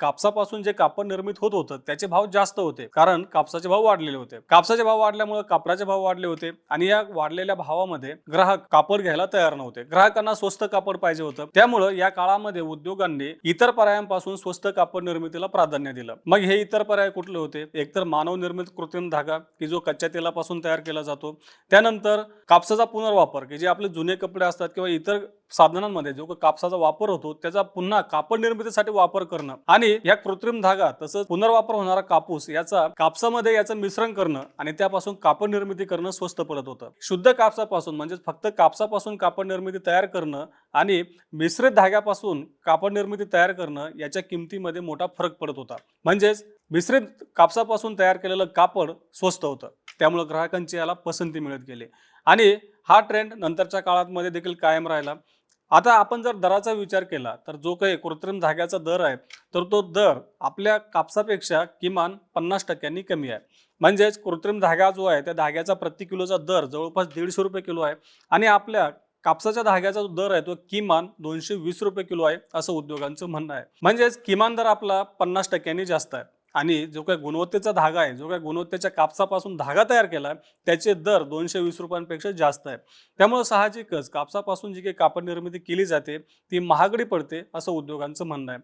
कापसापासून जे कापड निर्मित होत होतं त्याचे भाव जास्त होते. कारण कापसाचे भाव वाढलेले होते. कापसाचे भाव वाढल्यामुळे कापडाचे भाव वाढले होते आणि या वाढलेल्या भावामध्ये ग्राहक कापड घ्यायला तयार नव्हते. ग्राहकांना स्वस्त कापड पाहिजे होतं. त्यामुळं या काळामध्ये उद्योगांनी इतर पर्यायांपासून स्वस्त कापड निर्मितीला प्राधान्य दिलं. मग हे इतर पर्याय कुठले होते? एकतर मानव निर्मित कृत्रिम धागा की जो कच्च्या तेलापासून तयार केला जातो. त्यानंतर कापसाचा पुनर्वापर की जे आपले जुने कपडे असतात किंवा इतर साधनांमध्ये जो कापसाचा वापर होतो त्याचा पुन्हा कापड निर्मितीसाठी वापर करणं आणि या कृत्रिम धागा तसंच पुनर्वापर होणारा कापूस याचा कापसामध्ये याचं मिश्रण करणं आणि त्यापासून कापड निर्मिती करणं स्वस्त पडत होतं. शुद्ध कापसापासून म्हणजेच फक्त कापसापासून कापड निर्मिती तयार करणं आणि मिश्रित धाग्यापासून कापड निर्मिती तयार करणं याच्या किमतीमध्ये मोठा फरक पडत होता. म्हणजेच मिश्रित कापसापासून तयार केलेलं कापड स्वस्त होतं. त्यामुळे ग्राहकांची याला पसंती मिळत गेली. आणि हा ट्रेंड नंतरच्या काळामध्ये देखील कायम राहिला. आता आपण जर दराचा विचार केला तर जो काही कृत्रिम धाग्याचा दर आहे तर तो दर आपल्या कापसापेक्षा किमान पन्नास टक्क्यांनी कमी आहे. म्हणजेच कृत्रिम धागा जो आहे त्या धाग्याचा प्रति किलोचा दर जवळपास दीडशे रुपये किलो आहे आणि आपल्या कापसाच्या धाग्याचा जो दर आहे तो किमान दोनशे वीस रुपये किलो आहे असं उद्योगांचं म्हणणं आहे. म्हणजेच किमान दर आपला पन्नास टक्क्यांनी जास्त आहे. आणि जो काही गुणवत्तेचा धागा आहे जो काही गुणवत्तेच्या कापसापासून धागा तयार केला आहे त्याचे दर दोनशे वीस रुपयांपेक्षा जास्त आहे. त्यामुळे साहजिकच कापसापासून जी काही कापड निर्मिती केली जाते ती महागडी पडते असं उद्योगांचं म्हणणं आहे.